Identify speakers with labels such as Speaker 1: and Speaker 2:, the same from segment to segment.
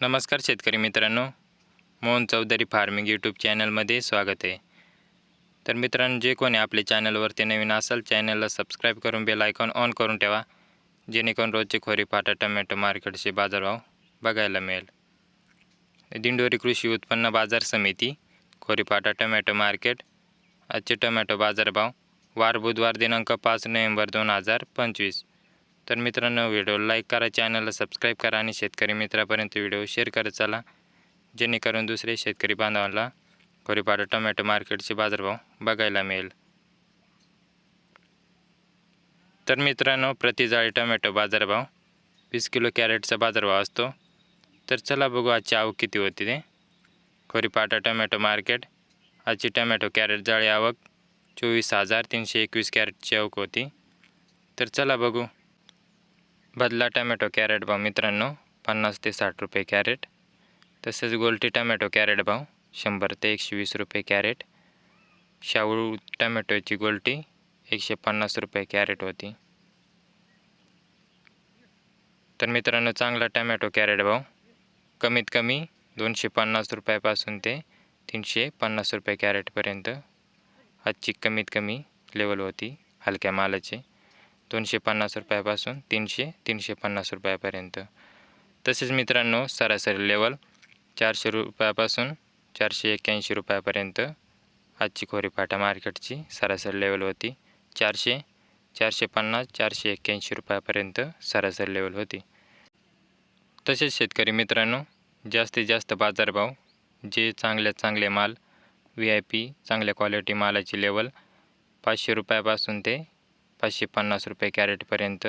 Speaker 1: नमस्कार शेतकरी मित्रांनो. मोहन चौधरी फार्मिंग यूट्यूब चॅनलमध्ये स्वागत आहे. तर मित्रांनो जे कोणी आपल्या चॅनलवरती नवीन असाल चॅनलला सबस्क्राईब करून बेल आयकॉन ऑन करून ठेवा. जेणेकरून रोजचे खोरी फाटा टमॅटो मार्केटचे बाजारभाव बघायला मिळेल. दिंडोरी कृषी उत्पन्न बाजार समिती खोरीपाटा टमॅटो मार्केट आजचे टमॅटो बाजारभाव वार बुधवार दिनांक पाच नोव्हेंबर दोन हजार पंचवीस. तर मित्रांनो व्हिडिओ लाईक करा चॅनलला सबस्क्राईब करा आणि शेतकरी मित्रापर्यंत व्हिडिओ शेअर करत चला जेणेकरून दुसरे शेतकरी बांधवांना खोरीपाटा टोमॅटो मार्केटचे बाजारभाव बघायला मिळेल. तर मित्रांनो प्रतिजाळी टोमॅटो बाजारभाव वीस किलो कॅरेटचा बाजारभाव असतो. तर चला बघू आजची आवक किती होती ते. खोरीपाटा टोमॅटो मार्केट आजची टोमॅटो कॅरेट जाळी आवक चोवीस हजार तीनशे एकवीस कॅरेटची आवक होती. तर चला बघू. बदला टमॅटो कॅरेट भाव मित्रांनो पन्नास ते साठ रुपये कॅरेट. तसेच गोलटी टमॅटो कॅरेट भाव शंभर ते एकशे वीस रुपये कॅरेट. शाहू टमॅटोची गोल्टी एकशे पन्नास रुपये कॅरेट होती. तर मित्रांनो चांगला टमॅटो कॅरेट भाव कमीत कमी दोनशे पन्नास रुपयापासून ते तीनशे पन्नास रुपये कॅरेटपर्यंत आजची कमीत कमी लेवल होती हलक्या मालाची. दोनशे पन्नास रुपयापासून तीनशे तीनशे पन्नास रुपयापर्यंत. तसेच मित्रांनो सरासरी लेवल चारशे रुपयापासून चारशे एक्क्याऐंशी रुपयापर्यंत आजची खोरीपाटा मार्केटची सरासरी लेवल होती. चारशे चारशे पन्नास चारशे एक्क्याऐंशी रुपयापर्यंत सरासरी लेवल होती. तसेच शेतकरी मित्रांनो जास्तीत जास्त बाजारभाव जे चांगल्यात चांगले माल व्ही आय पी चांगल्या क्वालिटी मालाची लेवल पाचशे रुपयापासून ते पाचशे पन्नास रुपये कॅरेटपर्यंत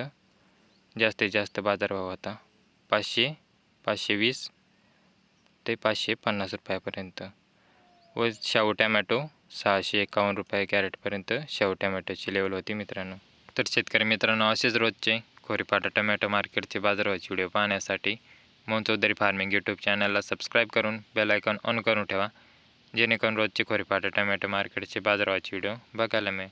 Speaker 1: जास्तीत जास्त बाजारभाव होता. पाचशे पाचशे वीस ते पाचशे पन्नास रुपयापर्यंत. व शाहू टॅमॅटो सहाशे एकावन्न रुपये कॅरेटपर्यंत शाहू टॅमॅटोची लेवल होती मित्रांनो. तर शेतकरी मित्रांनो असेच रोजचे खोरीपाटा टमॅटो मार्केटचे बाजारभावाचे व्हिडिओ पाहण्यासाठी मोहन चौधरी फार्मिंग यूट्यूब चॅनलला सबस्क्राईब करून बेल आयकॉन ऑन करून ठेवा जेणेकरून रोजचे खोरीपाटा टमॅटो मार्केटचे बाजारभावाचे व्हिडिओ बघायला मिळेल.